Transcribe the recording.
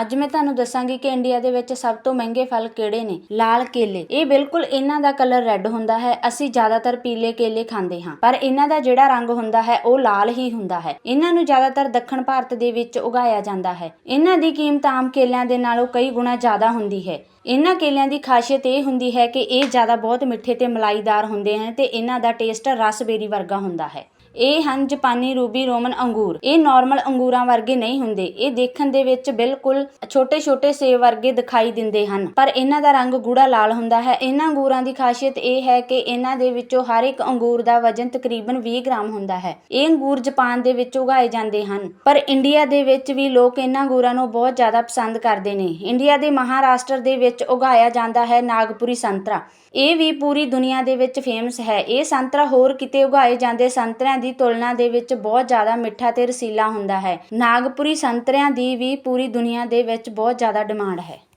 ਅੱਜ ਮੈਂ ਤੁਹਾਨੂੰ ਦੱਸਾਂਗੀ ਕਿ ਇੰਡੀਆ ਦੇ ਵਿੱਚ ਸਭ ਤੋਂ ਮਹਿੰਗੇ ਫਲ ਕਿਹੜੇ ਨੇ? ਲਾਲ ਕੇਲੇ। ਇਹ ਬਿਲਕੁਲ ਇਹਨਾਂ ਦਾ ਕਲਰ ਰੈੱਡ ਹੁੰਦਾ ਹੈ। ਅਸੀਂ ਜ਼ਿਆਦਾਤਰ ਪੀਲੇ ਕੇਲੇ ਖਾਂਦੇ ਹਾਂ। ਪਰ ਇਹਨਾਂ ਦਾ ਜਿਹੜਾ ਰੰਗ ਹੁੰਦਾ ਹੈ, ਉਹ ਲਾਲ ਹੀ ਹੁੰਦਾ ਹੈ। ਇਹਨਾਂ ਨੂੰ ਜ਼ਿਆਦਾਤਰ ਦੱਖਣ ਭਾਰਤ ਦੇ ਵਿੱਚ ਉਗਾਇਆ ਜਾਂਦਾ ਹੈ। ਇਹਨਾਂ ਦੀ ਕੀਮਤ ਆਮ ਕੇਲਿਆਂ ਦੇ ਨਾਲੋਂ ਕਈ ਗੁਣਾ ਜ਼ਿਆਦਾ ਹੁੰਦੀ ਹੈ। ਇਹਨਾਂ ਕੇਲਿਆਂ ਦੀ ਖਾਸੀਅਤ ਇਹ ਹੁੰਦੀ ਹੈ ਕਿ ਇਹ ਜ਼ਿਆਦਾ ਬਹੁਤ ਮਿੱਠੇ ਤੇ ਮਲਾਈਦਾਰ ਹੁੰਦੇ ਹਨ ਤੇ ਇਹਨਾਂ ਦਾ ਟੇਸਟ ਰਸਬੇਰੀ ਵਰਗਾ ਹੁੰਦਾ ਹੈ। ਇਹ ਹਨ ਜਾਪਾਨੀ ਰੂਬੀ ਰੋਮਨ ਅੰਗੂਰ। ਇਹ ਨਾਰਮਲ ਅੰਗੂਰਾਂ ਵਰਗੇ ਨਹੀਂ ਹੁੰਦੇ। ਇਹ ਦੇਖਣ ਦੇ ਵਿੱਚ ਬਿਲਕੁਲ ਛੋਟੇ-ਛੋਟੇ ਸੇਬ ਵਰਗੇ ਦਿਖਾਈ ਦਿੰਦੇ ਹਨ। ਪਰ ਇਹਨਾਂ ਦਾ ਰੰਗ ਗੂੜਾ ਲਾਲ ਹੁੰਦਾ ਹੈ। ਇਹਨਾਂ ਅੰਗੂਰਾਂ ਦੀ ਖਾਸੀਅਤ ਇਹ ਹੈ ਕਿ ਇਹਨਾਂ ਦੇ ਵਿੱਚੋਂ ਹਰ ਇੱਕ ਅੰਗੂਰ ਦਾ ਵਜ਼ਨ ਤਕਰੀਬਨ 20 ਗ੍ਰਾਮ ਹੁੰਦਾ ਹੈ। ਇਹ ਅੰਗੂਰ ਜਾਪਾਨ ਦੇ ਵਿੱਚ ਉਗਾਏ ਜਾਂਦੇ ਹਨ। ਪਰ ਇੰਡੀਆ ਦੇ ਵਿੱਚ ਵੀ ਲੋਕ ਇਹਨਾਂ ਅੰਗੂਰਾਂ ਨੂੰ ਬਹੁਤ ਜ਼ਿਆਦਾ ਪਸੰਦ ਕਰਦੇ ਨੇ। ਇੰਡੀਆ ਦੇ ਮਹਾਰਾਸ਼ਟਰ ਦੇ ਵਿੱਚ ਉਗਾਇਆ ਜਾਂਦਾ ਹੈ ਨਾਗਪੁਰੀ ਸੰਤਰਾ। ਇਹ ਵੀ ਪੂਰੀ ਦੁਨੀਆ ਦੇ ਵਿੱਚ ਫੇਮਸ ਹੈ। ਇਹ ਸੰਤਰਾ ਹੋਰ ਕਿਤੇ ਉਗਾਏ ਜਾਂਦੇ ਸੰਤਰਿਆਂ ਦੀ ਤੁਲਨਾ ਦੇ ਵਿੱਚ ਬਹੁਤ ਜ਼ਿਆਦਾ ਮਿੱਠਾ ਤੇ ਰਸੀਲਾ ਹੁੰਦਾ ਹੈ। ਨਾਗਪੁਰੀ ਸੰਤਰਿਆਂ ਦੀ ਵੀ ਪੂਰੀ ਦੁਨੀਆ ਦੇ ਵਿੱਚ ਬਹੁਤ ਜ਼ਿਆਦਾ ਡਿਮਾਂਡ ਹੈ।